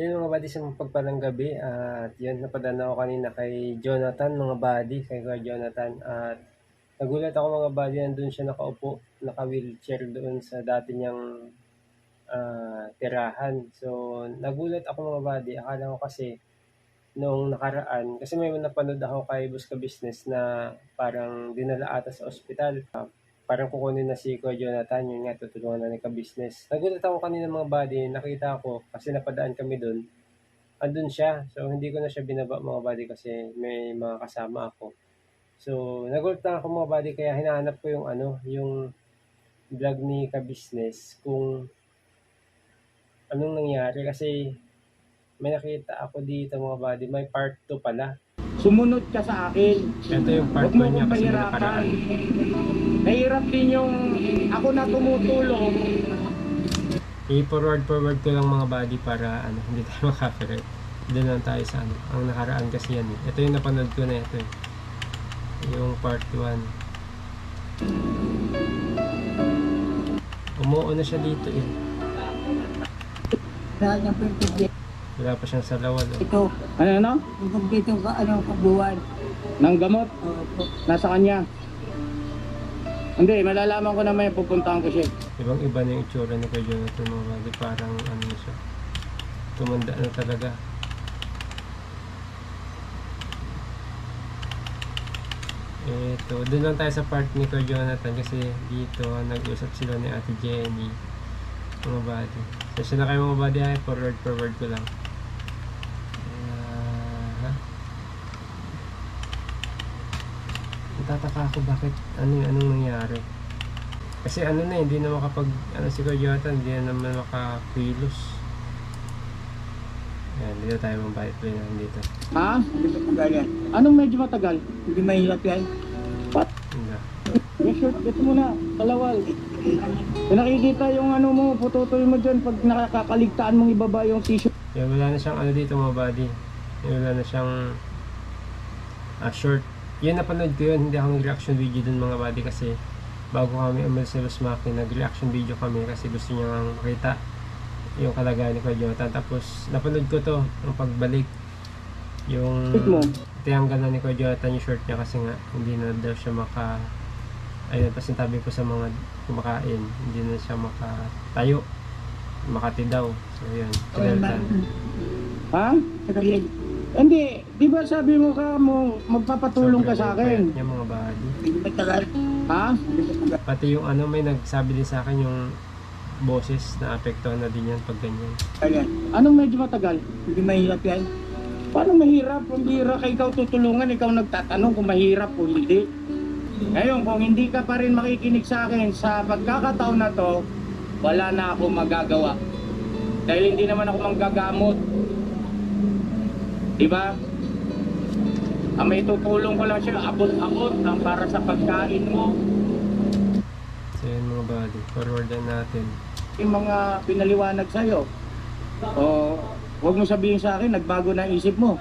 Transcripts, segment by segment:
Yun mga buddy sa pagpalang gabi at yun napadaan ako kanina kay Jonathan mga buddy, kay Jonathan at nagulat ako mga buddy nandun siya nakaupo, naka-wheelchair doon sa dati niyang ah, tirahan. So nagulat ako mga buddy, akala ko kasi noong nakaraan, kasi may napanood ako kay Busca Business na parang dinala ata sa ospital. Ah, parang kukunin na si Kuya Jonathan, yun nga, tutulungan na ni ka-business. Nagulat ako kanina mga buddy, nakita ko, kasi napadaan kami doon, andun siya. So, hindi ko na siya binaba mga buddy kasi may mga kasama ako. So, nagulat lang ako mga buddy, kaya hinahanap ko yung ano, yung vlog ni ka-business, kung anong nangyari. Kasi may nakita ako dito mga buddy, may part 2 pala. Sumunod ka sa akin. Ito yung part Huwag mo 1 niya kasi may nakaraan. Nahirap din yung ako na tumutulong. I-forward forward ko lang mga body para ano, hindi tayo makaka-copyright. Doon lang tayo sa ano. Ang nakaraan kasi yan eh. Ito yung napanood ko na ito eh. Yung part 1. Umuo na siya dito eh. Lahat ng pintig Wala pa siyang salawal. Oh. ito. Ano ano? Yung ka, ano, kabuuan. Nang gamot. Opo. Nasa kanya. Hindi, malalaman ko na may pupuntahan ko siya. Ibang iba na yung itsura ni Kuya Jonathan mga. Parang ano siya. Tumanda na talaga. Ito, doon lang tayo sa part ni Kuya Jonathan kasi dito nag-usap sila ni Ate Jenny mga body. So, na kayo mga body ay forward forward ko lang. Ah, ha? Natataka ako bakit ano yung anong nangyari. Kasi ano na eh, hindi na makapag ano si Jonathan, hindi na naman makakilos. Ayan, dito tayo body play na dito. Ha? Hindi ko magayan. Anong medyo matagal? Hindi mahirap yan. What? Hindi. Yes, sure. Get mo na. Kalawal. Kung nakikita yung ano mo, pututoy mo dyan pag nakakaligtaan mong ibaba yung tissue. Yan, wala na siyang ano dito mga body. Yan, wala na siyang ah, short. Yun napanood ko yun, hindi ako nag-reaction video dun mga body kasi bago kami umalis sa Los Maki, nag-reaction video kami kasi gusto niya nga makita yung kalagayan ni Kuya Jonathan. Tapos napanood ko to, yung pagbalik. Yung tiyanggal na ni Kuya Jonathan yung short niya kasi nga hindi na daw siya maka ayun, tapos sabi ko sa mga kumakain, hindi na siya makatayo makati daw. So yun, Okay, sinaltan. Ha? Sagalin. Hindi. Di ba sabi mo ka mo magpapatulong ka sa akin? Yung mga body. Hindi. Ha? Hindi ko magayan. Pati yung ano, may nagsabi din sa akin yung boses na apektuhan na din yan pag ganyan. Anong medyo matagal? Hindi mahirap yan. Paano mahirap? Kung bihira ka ikaw tutulungan, ikaw nagtatanong kung mahirap o hindi. Ngayon, kung hindi ka pa rin makikinig sa akin sa pagkakataon na to, wala na ako magagawa. Dahil hindi naman ako manggagamot. Di ba? Ang may tutulong ko lang siya, abot-abot lang para sa pagkain mo. So yun mga body, forwardan natin. Yung mga pinaliwanag sa'yo. O, huwag mo sabihin sa akin, nagbago na isip mo.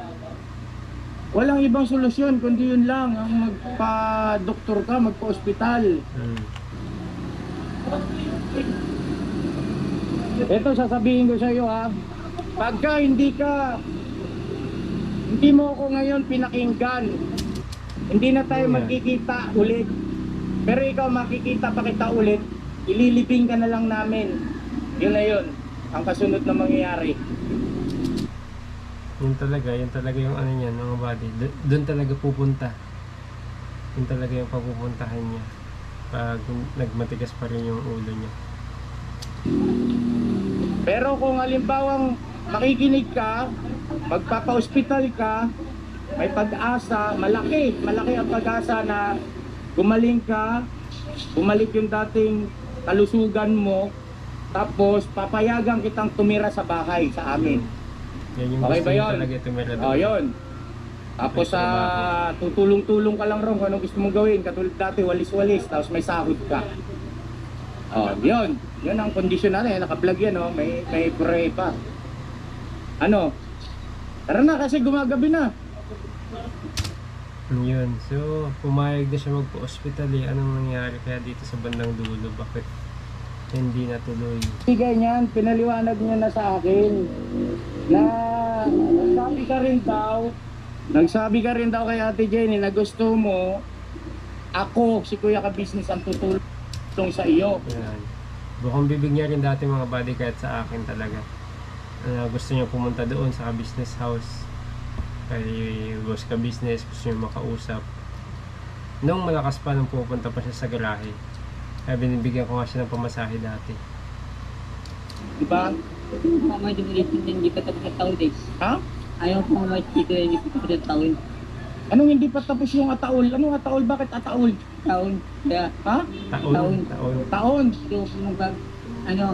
Walang ibang solusyon, kundi yun lang, ang magpa-doktor ka, magpa-ospital. Hmm. Ito sasabihin ko sa iyo ha. Pagka hindi ka hindi mo ako ngayon pinakinggan. Hindi na tayo Yeah. magkikita ulit. Pero ikaw makikita pa kita ulit, ililibing ka na lang namin. Yun na yun. Ang kasunod na mangyayari. Yun talaga, yun talaga yung ano niya, mga body. Do- Doon talaga pupunta. Yun talaga yung papupuntahan niya. Pag nagmatigas pa rin yung ulo niya. Pero kung halimbawang makikinig ka, magpapa-hospital ka, may pag-asa, malaki, malaki ang pag-asa na gumaling ka, bumalik yung dating kalusugan mo, tapos papayagan kitang tumira sa bahay sa amin. Yan yung Okay ba yun? talaga tumira doon. Oh, yun. Tapos sa tutulong-tulong ka lang ron kung anong gusto mong gawin. Katulad dati, walis-walis, tapos may sahod ka. Oh, yun. Yun ang kondisyon natin. Naka-vlog yan, oh. May, may pray pa. Ano? Tara na kasi gumagabi na. Yun. So, pumayag na siya magpa-hospital eh. Anong nangyari kaya dito sa bandang dulo? Bakit hindi natuloy? Hindi ganyan. Pinaliwanag niya na sa akin. na nagsabi ka rin daw, nagsabi ka rin daw kay Ate Jenny na gusto mo ako, si Kuya ka business ang tutulong sa iyo. Yan. Bukang bibig niya rin dati mga buddy kahit sa akin talaga. Ah, gusto niya pumunta doon sa business house. Kay boss ka business, gusto niya makausap. Nung malakas pa nung pupunta pa siya sa garahe. Kaya binibigyan ko nga siya ng pamasahe dati. Di ba? Mamay dumulit hindi pa tapos ng taon eh. Ha? Ayaw ko mamay dito hindi pa tapos ng taon. Anong hindi pa tapos yung ataol? Anong ataol? Bakit ataol? Taon. Kaya Ha? Taon, Taon. taon. Taon. yung mag ano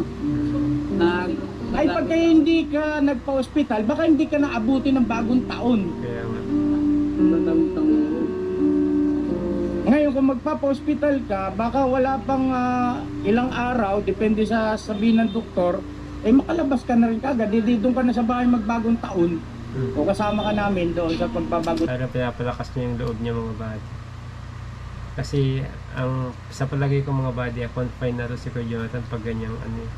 mag Ay pagka hindi ka nagpa-hospital, baka hindi ka naabuti ng bagong taon. Kaya nga. Ngayon kung magpapa-hospital ka, baka wala pang ah, ilang araw, depende sa sabihin ng doktor, eh makalabas ka na rin kagad, hindi doon ka na sa bahay magbagong taon. Hmm. O kasama ka namin doon sa pagbabago. Para pinapalakas niya yung loob niya mga body. Kasi ang sa palagay ko mga body, ah, confine na rin si Kuya Jonathan pag ganyang ano, eh,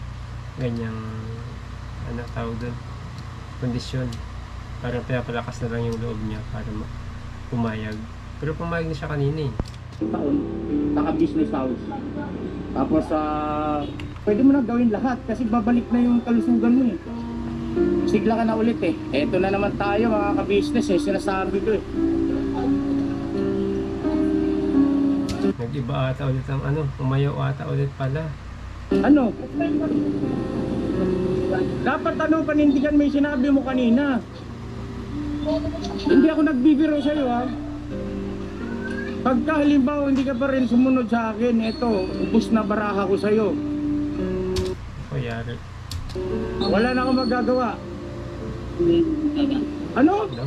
ganyang ano tawag doon, kondisyon. Para pinapalakas na lang yung loob niya para ma- pumayag. Pero pumayag na siya kanina eh. taon, naka-business house. Tapos sa pwede mo na gawin lahat kasi babalik na yung kalusugan mo eh. Sigla ka na ulit eh. Eto na naman tayo mga ka-business eh, sinasabi ko eh. Nag-iba ata ulit ang ano, umayaw ata ulit pala. Ano? Dapat ano panindigan mo yung sinabi mo kanina. Hindi ako nagbibiro sa iyo ha. Pagka halimbawa hindi ka pa rin sumunod sa akin, eto, ubus na baraha ko sa iyo. Ako yari. Wala na akong magagawa. Ano? No?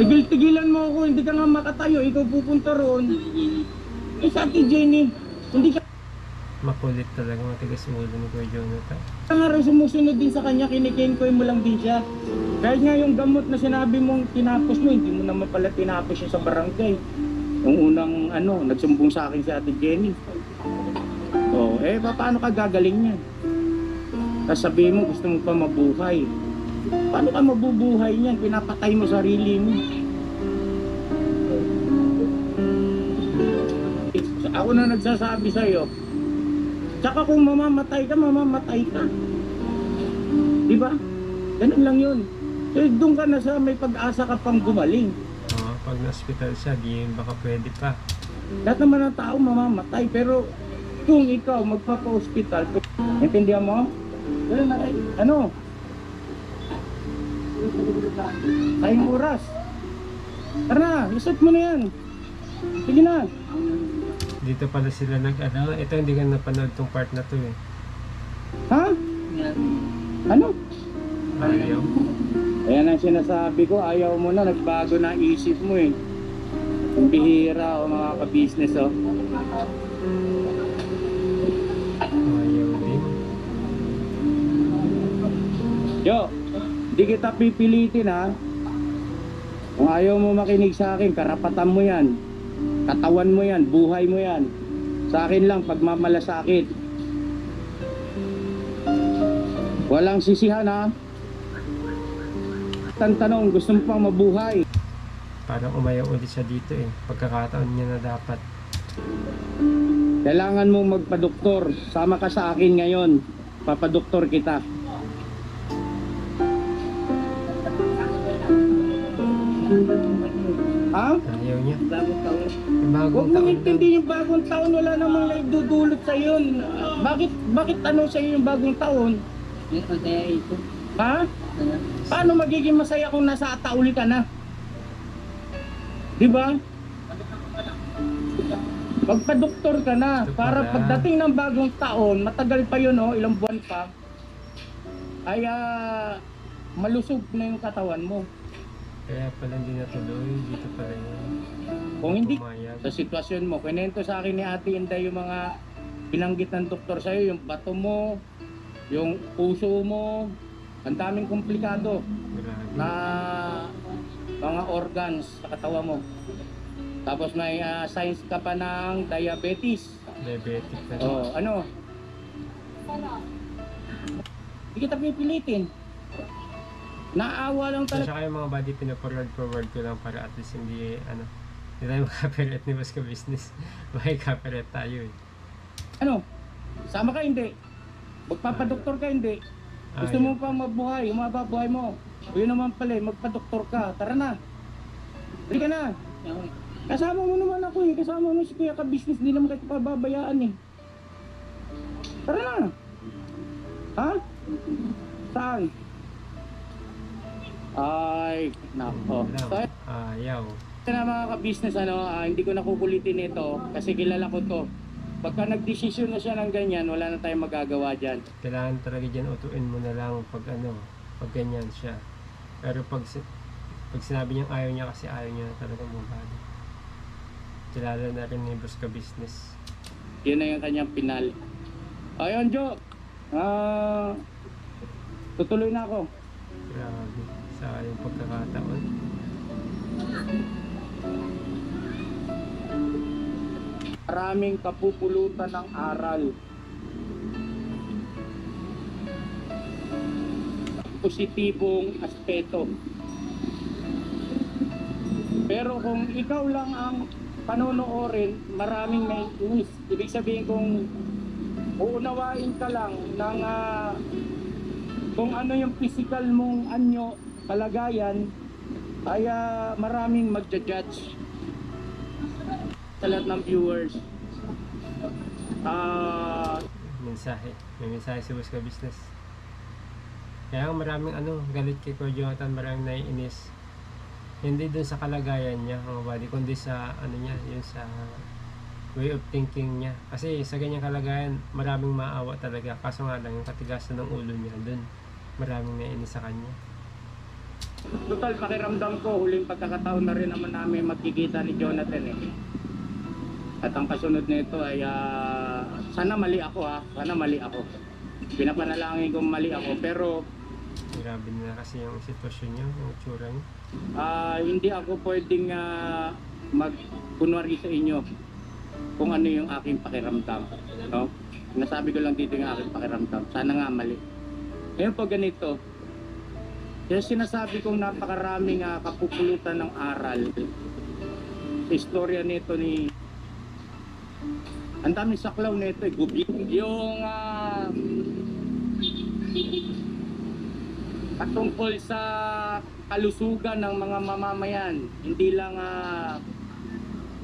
Tigil-tigilan mo ako, hindi ka nga makatayo, ikaw pupunta roon. Eh sa Ate Jenny, hindi ka Makulit talaga matigas ulo ni Kuya Jonathan. nga rin sumusunod din sa kanya, kinikengkoy mo lang din siya. Kahit nga yung gamot na sinabi mong tinapos mo, hindi mo naman pala tinapos yun sa barangay. Yung unang ano, nagsumbong sa akin si Ate Jenny. Oh, eh pa- paano ka gagaling yan? Tapos sabihin mo gusto mo pa mabuhay. Paano ka mabubuhay niyan? Pinapatay mo sarili mo. Ako na nagsasabi sa iyo. Tsaka kung mamamatay ka, mamamatay ka. Di ba? Ganun lang yun. So doon ka na sa may pag-asa ka pang gumaling. Oo, pag na-hospital siya, di baka pwede pa. Lahat naman ng tao mamamatay pero kung ikaw magpapa-hospital, intindihan mo? Ganun na rin. Ano? Tayong oras. Tara na, isot mo na yan. Sige na. Dito pala sila nag ano, ito hindi ka napanood tong part na to eh. Ha? Ano? Ayaw. Ayan ang sinasabi ko, ayaw mo na, nagbago na isip mo eh. Ang bihira o mga ka-business oh. Ayaw din. Yo, di kita pipilitin ha. Kung ayaw mo makinig sa akin, karapatan mo yan. Katawan mo yan, buhay mo yan. Sa akin lang, pagmamalasakit. Walang sisihan ha. Tantanong, gusto mo pang mabuhay? Parang umayaw ulit siya dito eh. Pagkakataon niya na dapat. Kailangan mong magpadoktor. Sama ka sa akin ngayon. Papadoktor kita. Ha? Ayaw niya. Bagong taon. Yung bagong Huwag mo taon intindi yung bagong taon. Wala namang naidudulot sa yun. Bakit, bakit ano sa yung bagong taon? May kaya ito. Ha? Paano magiging masaya kung nasa atauli ka na? Di ba? Magpa-doktor ka na para pagdating ng bagong taon, matagal pa yun, oh, ilang buwan pa, ay ah, malusog na yung katawan mo. Kaya pala hindi natuloy. Dito pala yun. Kung hindi, Pumayag. sa sitwasyon mo, kinento sa akin ni Ate Inday yung mga binanggit ng doktor sa'yo, yung bato mo, yung puso mo, ang daming komplikado Grabe. na mga organs sa katawan mo. Tapos may ah, signs ka pa ng diabetes. Diabetic na. Oh, ano? Hindi kita pipilitin. Naawa lang talaga. saka yung mga body, pinaforward forward ko lang para at least hindi, ano, hindi tayo makapirate ni Boss ka business. May copyright tayo eh. Ano? Sama ka hindi? Magpapadoktor ka hindi? Ah, Gusto mo pa mabuhay, umaba buhay mo. O yun naman pala, eh, magpa-doktor ka. Tara na. Hindi ka na. Kasama mo naman ako eh. Kasama mo si Kuya ka business. Hindi naman kita pababayaan eh. Tara na. Ha? Saan? Ay, nako. So, Ayaw. ito na mga ka-business, ano, ah, hindi ko nakukulitin ito kasi kilala ko to. Pagka nagdesisyon na siya ng ganyan, wala na tayong magagawa dyan. Kailangan talaga dyan utuin mo na lang pag ano, pag ganyan siya. Pero pag, si- pag sinabi niyang ayaw niya kasi ayaw niya talaga mo body. Kilala na rin ni Boss ka business. Yun na yung kanyang pinal. Ayun, Jo. Ah, tutuloy na ako. Grabe. Sa yung pagkakataon. Maraming kapupulutan ng aral. Positibong aspeto. Pero kung ikaw lang ang panonoorin, maraming may inis. Ibig sabihin kung uunawain ka lang ng ah, kung ano yung physical mong anyo, kalagayan, ay ah, maraming magja-judge sa lahat ng viewers. Ah, mensahe. May mensahe si Boss business. Kaya maraming ano, galit kay Kuya Jonathan, maraming naiinis. Hindi dun sa kalagayan niya, mga buddy, kundi sa ano niya, yun sa way of thinking niya. Kasi sa ganyang kalagayan, maraming maawa talaga. Kaso nga lang, yung katigasan ng ulo niya, dun maraming naiinis sa kanya. Total pakiramdam ko, huling pagkakataon na rin naman namin magkikita ni Jonathan eh. At ang kasunod nito ay ah, sana mali ako ha, sana mali ako. Pinapanalangin kong mali ako pero Grabe na kasi yung sitwasyon niya, yung tsura niya. ah, hindi ako pwedeng uh, magkunwari sa inyo kung ano yung aking pakiramdam. No? Nasabi ko lang dito yung aking pakiramdam. Sana nga mali. Ngayon po ganito, yung sinasabi kong napakaraming uh, kapupulutan ng aral sa istorya nito ni ang daming saklaw nito eh, gubi. Yung ah, patungkol sa kalusugan ng mga mamamayan, hindi lang ah,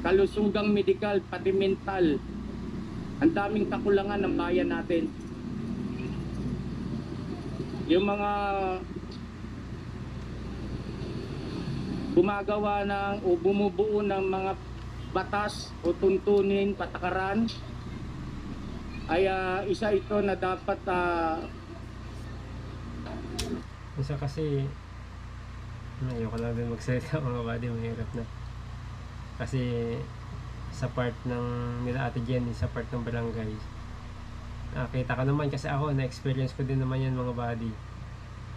kalusugang medikal, pati mental. Ang daming kakulangan ng bayan natin. Yung mga gumagawa ng o bumubuo ng mga batas o tuntunin, patakaran ay ah, isa ito na dapat ah, Isa kasi, ayoko lang din magsalita mga buddy, mahirap na. Kasi sa part ng nila Ate Jenny, sa part ng barangay, nakita ko naman kasi ako, na-experience ko din naman yan mga buddy.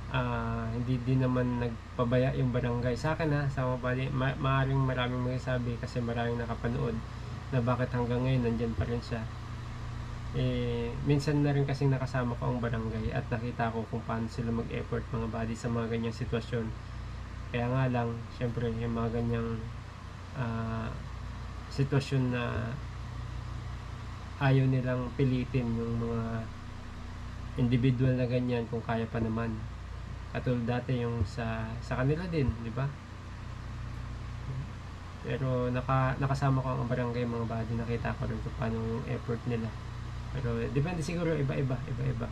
Ah, hindi din naman nagpabaya yung barangay. Sa akin ha, sa buddy, ma- maaaring maraming magsasabi kasi maraming nakapanood na bakit hanggang ngayon nandyan pa rin siya eh, minsan na rin kasing nakasama ko ang barangay at nakita ko kung paano sila mag-effort mga body sa mga ganyang sitwasyon. Kaya nga lang, syempre, yung mga ganyang ah, sitwasyon na ayaw nilang pilitin yung mga individual na ganyan kung kaya pa naman. Katulad dati yung sa sa kanila din, di ba? Pero naka, nakasama ko ang barangay mga body, nakita ko rin kung paano yung effort nila. Pero depende siguro iba-iba, iba-iba.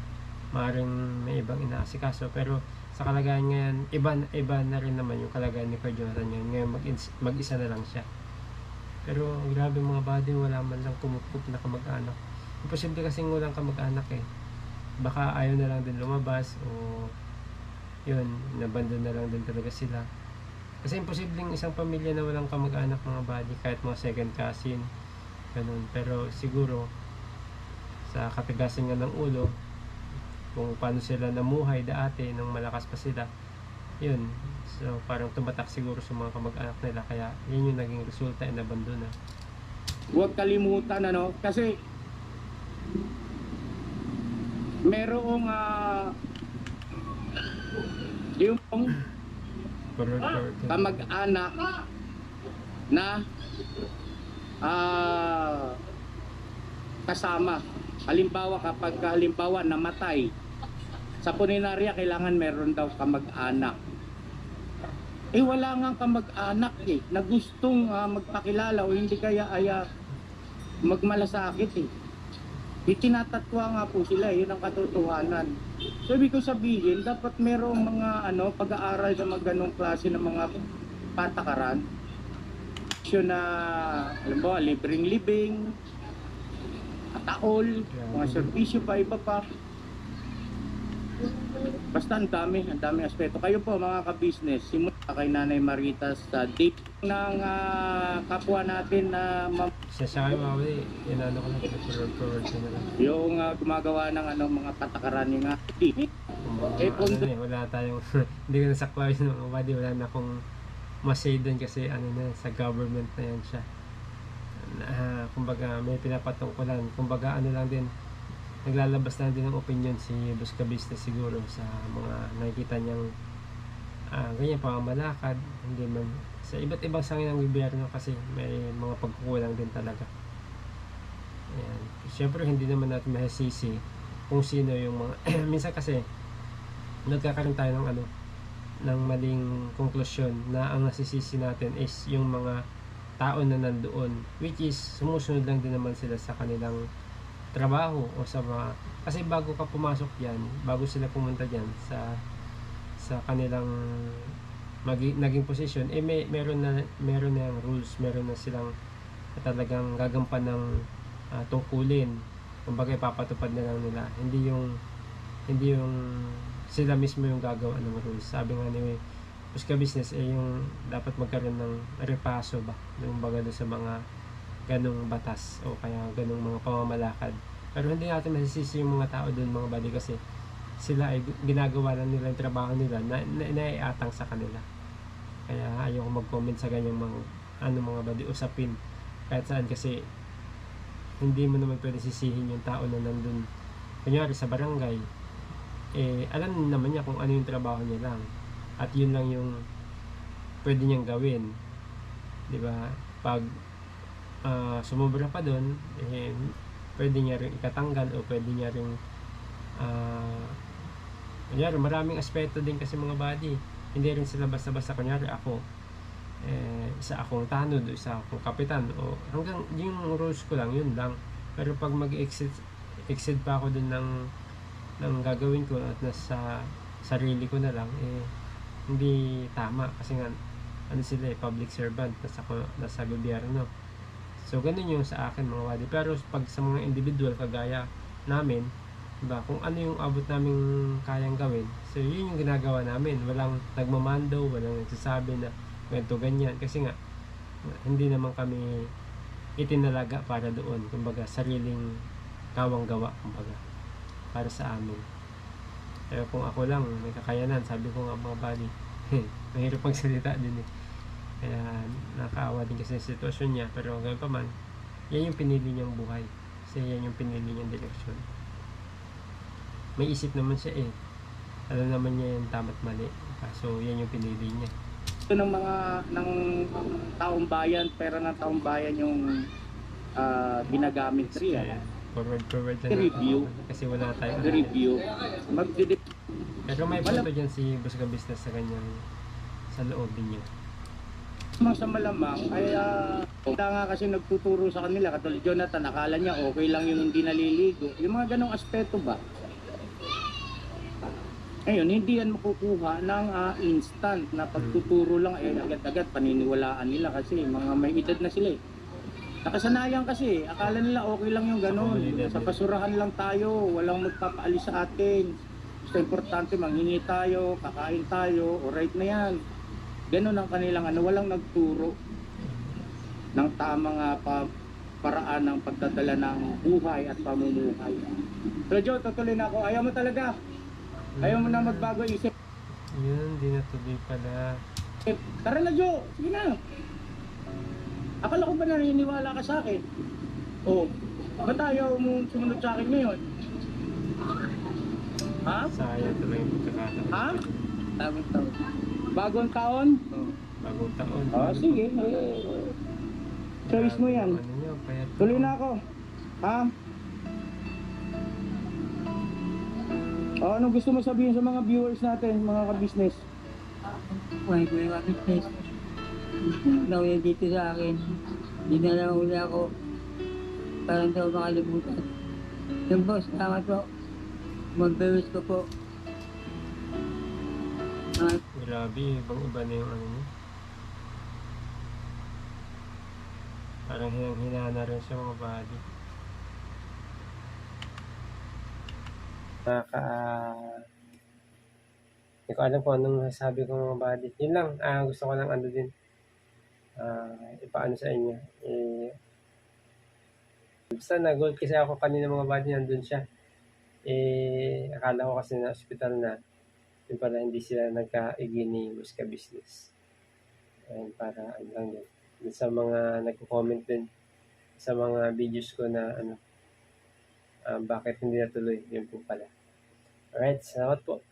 Maaaring may ibang inaasikaso pero sa kalagayan ngayon, iba, iba na rin naman yung kalagayan ni Jonathan ngayon. Ngayon mag mag-isa na lang siya. Pero grabe mga body, wala man lang kumukup na kamag-anak. Imposible kasing walang kamag-anak eh. Baka ayaw na lang din lumabas o yun, nabandon na lang din talaga sila. Kasi imposibleng isang pamilya na walang kamag-anak mga body, kahit mga second cousin, ganun. Pero siguro, sa katigasan nga ng ulo kung paano sila namuhay dati nung malakas pa sila yun so parang tumatak siguro sa mga kamag-anak nila kaya yun yung naging resulta na abandon na huwag kalimutan ano kasi merong ah, Yung kamag-anak na ah kasama. Halimbawa kapag halimbawa namatay sa puninarya kailangan meron daw kamag-anak. Eh wala nga kamag-anak eh na gustong ah, magpakilala o hindi kaya ay ah, magmalasakit eh. Itinatatwa nga po sila, yun ang katotohanan. So ibig ko sabihin, dapat merong mga ano, pag-aaral sa mga ganong klase ng mga patakaran. Yun na, alam mo, libreng libing, ataol, mga serbisyo pa, iba pa. Basta ang dami, ang dami aspeto. Kayo po mga ka-business, simula kay Nanay Maritas sa date ng ah, kapwa natin na ma- Siya siya kayo mawali. Inano ko lang. Forward, forward na lang. yung ah, gumagawa ng ano, mga patakaran yung nga. Kumbaga, Eh, ano kung- eh, wala tayong, hindi ko nasaklaw yun mga body, wala na akong masay doon kasi ano na, sa government na yan siya. Na, kumbaga, may pinapatungkulan. Kumbaga, ano lang din, naglalabas lang din ng opinion si Busca Business siguro sa mga nakikita niyang ah, ganyan pamamalakad, hindi man sa iba't ibang sangin ng gobyerno kasi may mga pagkukulang din talaga. Ayan. Siyempre hindi naman natin mahasisi kung sino yung mga minsan kasi nagkakaroon tayo ng ano ng maling konklusyon na ang nasisisi natin is yung mga tao na nandoon which is sumusunod lang din naman sila sa kanilang trabaho o sa mga kasi bago ka pumasok diyan bago sila pumunta diyan sa sa kanilang magi, naging posisyon eh may meron na meron na yung rules meron na silang talagang gagampan ng ah, tungkulin. Kumbaga ipapatupad na lang nila. Hindi yung hindi yung sila mismo yung gagawa ng rules. Sabi nga ni Puska Business eh yung dapat magkaroon ng repaso ba? Yung baga sa mga ganong batas o kaya ganong mga pamamalakad. Pero hindi natin masisisi yung mga tao doon mga bali kasi sila ay ginagawa lang nila yung trabaho nila na, na sa kanila. Kaya ayoko mag-comment sa ganyang mga ano mga badi usapin. Kahit saan kasi hindi mo naman pwede sisihin yung tao na nandun. Kunyari sa barangay eh alam naman niya kung ano yung trabaho niya lang. At yun lang yung pwede niyang gawin. Di ba? Pag ah, sumobra pa doon eh, pwede niya rin ikatanggal o pwede niya rin ah kunyari maraming aspeto din kasi mga body. Hindi rin sila basta-basta kunyari ako eh, isa akong tanod o isa akong kapitan o hanggang yung rules ko lang yun lang. Pero pag mag-exit exit pa ako dun ng ng gagawin ko at nasa sarili ko na lang eh hindi tama. Kasi nga ano sila eh public servant nasa nasa gobyerno so ganun yung sa akin mga wadi. Pero pag sa mga individual kagaya namin diba kung ano yung abot naming kayang gawin so yun yung ginagawa namin. Walang nagmamando walang nagsasabi na ganito ganyan. Kasi nga hindi naman kami itinalaga para doon. Kumbaga sariling kawang gawa kumbaga para sa amin. Pero kung ako lang may kakayanan sabi ko nga mga bali mahirap magsalita din eh kaya nakaawa din kasi sitwasyon niya. Pero ganun pa man yan yung pinili niyang buhay. Kasi yan yung pinili niyang direksyon. May isip naman siya eh. Alam naman niya yung tama't mali. Kaso yan yung pinili niya. Ito ng mga ng taong bayan, pera ng taong bayan yung ah, ginagamit riyan. forward forward na Review. lang kasi wala tayong. Review. Magdidip pero may punto dyan si Busga Business sa kanyang sa loobin niya Mga sa malamang, kaya kaya nga kasi nagtuturo sa kanila, katulad Jonathan, akala niya okay lang yung hindi naliligo. Yung mga ganong aspeto ba? Ngayon, hindi yan makukuha ng ah, instant na pagtuturo lang, eh, agad-agad paniniwalaan nila kasi mga may edad na sila eh. Nakasanayan kasi, akala nila okay lang yung ganon. Sa basurahan lang tayo, walang magpapaalis sa atin. Importante, manghingi tayo, kakain tayo, alright na yan. Ganon ang kanilang ano, walang nagturo ng tamang ah, pa, paraan ng pagdadala ng buhay at pamumuhay. Pero Joe, tutuloy na ako. Ayaw mo talaga. Ayaw mo na magbago isip. yun di natuloy pala Tara na Joe, sige na. Akala ko ba naniniwala ka sa akin? Oh, ba't ayaw mo sumunod sa akin ngayon? Ha? sayang tuloy yung pagkakataon Ha? taon. Bagong taon? Bagong taon. Ah, sige. Eh, choice mo yan. Ano. Tuloy na ako. Ha? Oh, anong gusto mo sabihin sa mga viewers natin, mga ka-business? Buhay ko yung business. Nawala dito sa akin. Hindi na lang uli ako. Parang daw makalimutan. Yung boss, salamat po. Mag-bewis ko po. Ah, Grabe, ibang iba na yung ano nyo. Parang hinang-hina na rin sa mga body. Nakaka... Hindi ko alam kung anong sabi ko mga body. Yun lang, ah, gusto ko lang ano din. Ah, ipaano sa inyo. Eh, basta na-gold kasi ako kanina mga body, nandun siya. Eh, akala ko kasi na hospital na. Yung pala hindi sila nagkaigi ni Muska Business. And para ano lang yun. Sa mga nagko-comment din sa mga videos ko na ano ah, bakit hindi natuloy yun po pala. Alright, salamat po.